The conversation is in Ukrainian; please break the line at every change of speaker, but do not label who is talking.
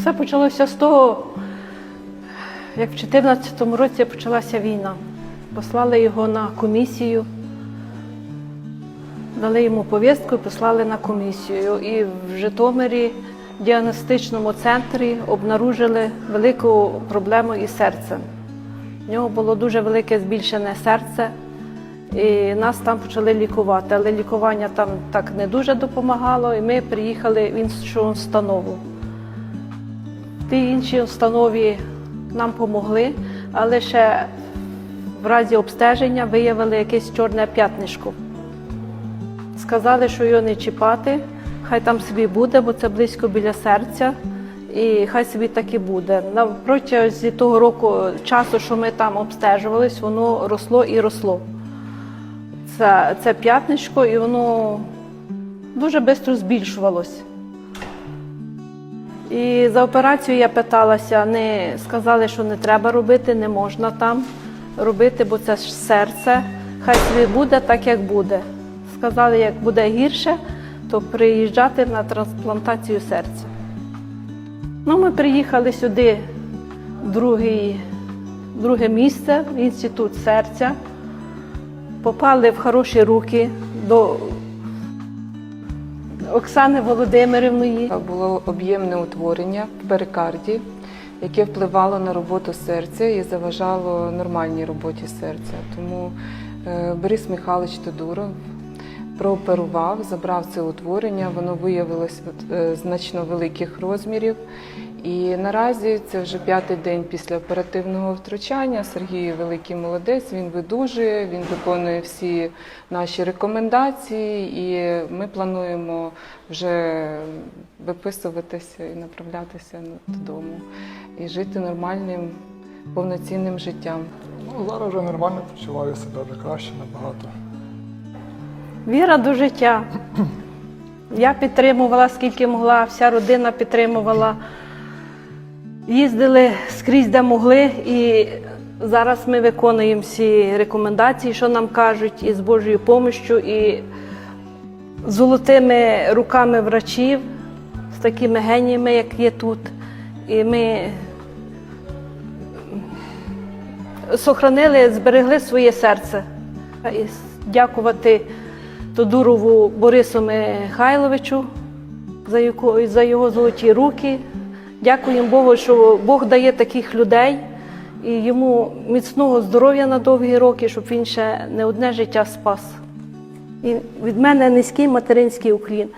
Все почалося з того, як в 2014 році почалася війна. Послали його на комісію, дали йому повістку і послали на комісію. І в Житомирі в діагностичному центрі обнаружили велику проблему із серцем. В нього було дуже велике збільшене серце, і нас там почали лікувати. Але лікування там так не дуже допомагало, і ми приїхали в іншу установу. В тій іншій установі нам допомогли, але ще в разі обстеження виявили якесь чорне п'ятнишко. Сказали, що його не чіпати, хай там собі буде, бо це близько біля серця, і хай собі так і буде. На того року часу, що ми там обстежувались, воно росло і росло. Це, це п'ятничко, і воно дуже швидко збільшувалось. І за операцію я питалася, не сказали, що не треба робити, не можна там робити, бо це ж серце. Хай собі буде так, як буде. Сказали, як буде гірше, то приїжджати на трансплантацію серця. Ну, ми приїхали сюди, другий, друге місце, в інститут серця. Попали в хороші руки до Оксани Володимирівної.
Було об'ємне утворення в перикарді, яке впливало на роботу серця і заважало нормальній роботі серця. Тому е, Борис Михайлович Тодуров прооперував, забрав це утворення, воно виявилось е, значно великих розмірів. І наразі це вже п'ятий день після оперативного втручання. Сергій великий молодець, він видужує, він виконує всі наші рекомендації, і ми плануємо вже виписуватися і направлятися додому і жити нормальним, повноцінним життям.
Ну, зараз вже нормально почуваю себе вже краще набагато.
Віра до життя. Я підтримувала скільки могла, вся родина підтримувала. Їздили скрізь, де могли, і зараз ми виконуємо всі рекомендації, що нам кажуть, і з Божою допомогою, і золотими руками врачів, з такими геніями, як є тут. І ми сохранили, зберегли своє серце. І дякувати Тодурову Борису Михайловичу за його, за його золоті руки. Дякуємо Богу, що Бог дає таких людей і йому міцного здоров'я на довгі роки, щоб він ще не одне життя спас. І від мене низький материнський уклін.